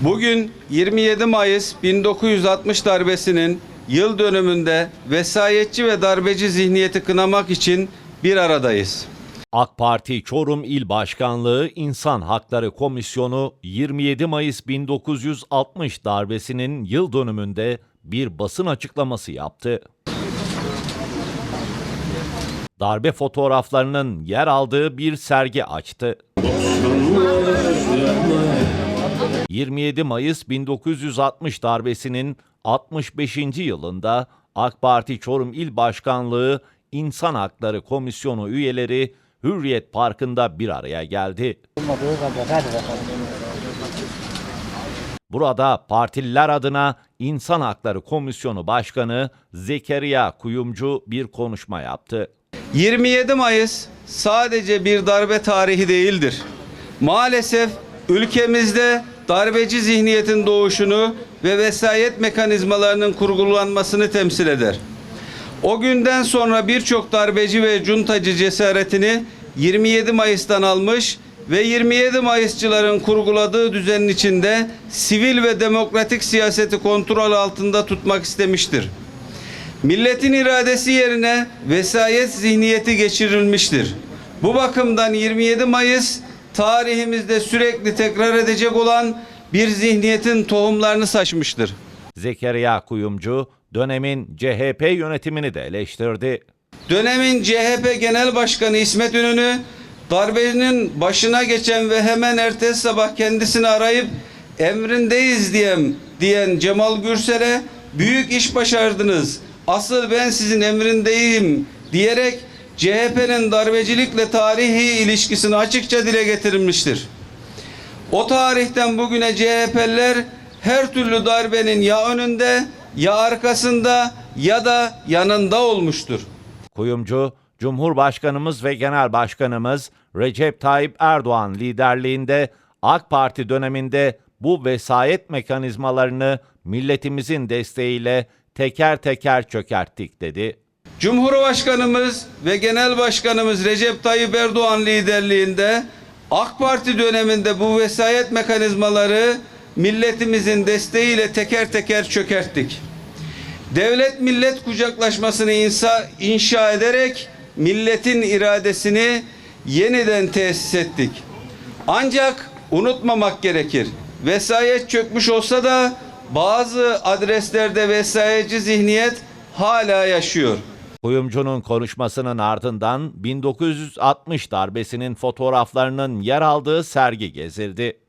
Bugün 27 Mayıs 1960 darbesinin yıl dönümünde vesayetçi ve darbeci zihniyeti kınamak için bir aradayız. AK Parti Çorum İl Başkanlığı İnsan Hakları Komisyonu 27 Mayıs 1960 darbesinin yıl dönümünde bir basın açıklaması yaptı. Darbe fotoğraflarının yer aldığı bir sergi açtı. 27 Mayıs 1960 darbesinin 65. yılında AK Parti Çorum İl Başkanlığı İnsan Hakları Komisyonu üyeleri Hürriyet Parkı'nda bir araya geldi. Burada partililer adına İnsan Hakları Komisyonu Başkanı Zekeriya Kuyumcu bir konuşma yaptı. 27 Mayıs sadece bir darbe tarihi değildir. Maalesef ülkemizde darbeci zihniyetin doğuşunu ve vesayet mekanizmalarının kurgulanmasını temsil eder. O günden sonra birçok darbeci ve cuntacı cesaretini 27 Mayıs'tan almış ve 27 Mayısçıların kurguladığı düzenin içinde sivil ve demokratik siyaseti kontrol altında tutmak istemiştir. Milletin iradesi yerine vesayet zihniyeti geçirilmiştir. Bu bakımdan 27 Mayıs tarihimizde sürekli tekrar edecek olan bir zihniyetin tohumlarını saçmıştır. Zekeriya Kuyumcu dönemin CHP yönetimini de eleştirdi. Dönemin CHP Genel Başkanı İsmet Ünlü darbenin başına geçen ve hemen ertesi sabah kendisini arayıp emrindeyiz diyem diyen Cemal Gürsel'e büyük iş başardınız. Asıl ben sizin emrindeyim diyerek CHP'nin darbecilikle tarihi ilişkisini açıkça dile getirmiştir. O tarihten bugüne CHP'liler her türlü darbenin ya önünde ya arkasında ya da yanında olmuştur. Kuyumcu, Cumhurbaşkanımız ve Genel Başkanımız Recep Tayyip Erdoğan liderliğinde AK Parti döneminde bu vesayet mekanizmalarını milletimizin desteğiyle teker teker çökerttik dedi. Cumhurbaşkanımız ve Genel Başkanımız Recep Tayyip Erdoğan liderliğinde AK Parti döneminde bu vesayet mekanizmaları milletimizin desteğiyle teker teker çökerttik. Devlet millet kucaklaşmasını insa, inşa ederek milletin iradesini yeniden tesis ettik. Ancak unutmamak gerekir. Vesayet çökmüş olsa da bazı adreslerde vesayetçi zihniyet hala yaşıyor. Kuyumcunun konuşmasının ardından 1960 darbesinin fotoğraflarının yer aldığı sergi gezildi.